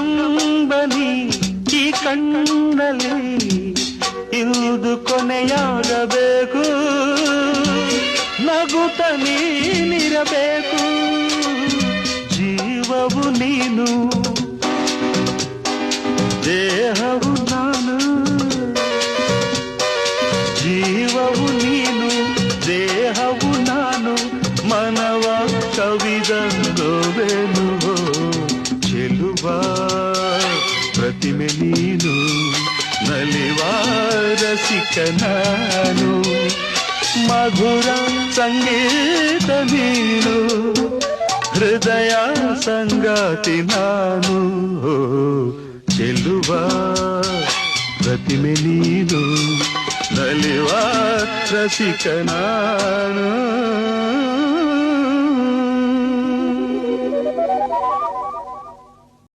ಕಂಬನಿ ಈ ಕಣ್ಣಲ್ಲಿ ಇಂದು ಕೊನೆಯಾಗಬೇಕು. ನಗುತ ನೀನಿರಬೇಕು. ಜೀವವು ನೀನು, ದೇಹವು ನಾನು. ಜೀವವು ನೀನು, ದೇಹವು ನಾನು. ಮನವ ಕವಿದಂಗೋವೆನು ಚೆಲುವ. ಪ್ರತಿಮೆ ನೀನು ನಲಿವ ರಸಿಕ ನಾನು ಮಧುರ ಸಂಗೀತ ನೀನು ಹೃದಯ ಸಂಗಾತಿ ನಾನು ಚೆಲ್ಲುವ ಪ್ರತಿಮೆ ನೀನು ನಲಿವ ರಸಿಕ ನಾನು